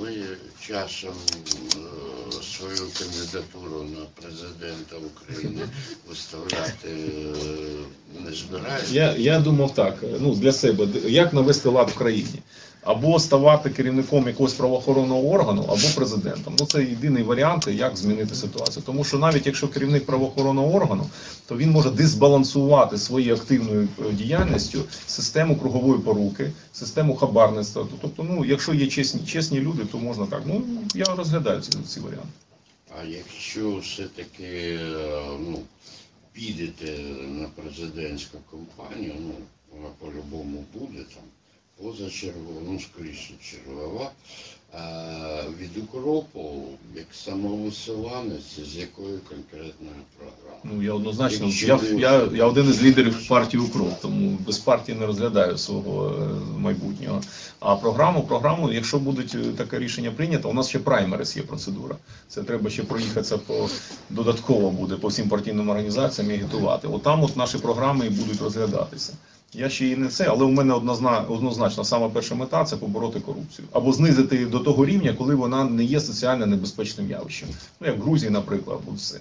Ви часом е, свою кандидатуру на президента України виставляти е, не збираєтесь? Я, я думав так, ну для себе, як навести лад в країні. Або ставати керівником якогось правоохоронного органу, або президентом. Ну це єдиний варіант, як змінити ситуацію. Тому що навіть якщо керівник правоохоронного органу, то він може дисбалансувати своєю активною е, діяльністю систему кругової поруки, систему хабарництва. Тобто, ну якщо є чесні, чесні люди, то можна так. Ну я розглядаю ці, ці варіанти. А якщо все-таки е, ну, підете на президентську кампанію, ну, вона по-любому буде там, позачергова, ну, скоріше чергова, укропу, як самовисуванець, з якою конкретною програмою? Ну я однозначно я, я, я один із лідерів партії Укроп, тому без партії не розглядаю свого е, майбутнього. А програму, програму, якщо будуть е, таке рішення прийнято, у нас ще праймерис є процедура. Це треба ще проїхатися по додатково буде по всім партійним організаціям і агітувати. От там от наші програми і будуть розглядатися. Я ще і не це, але у мене однозна, однозначно саме перша мета це побороти корупцію або знизити до того рівня, коли вона не є соціально небезпечним явищем. Ну як в Грузії, наприклад, або все.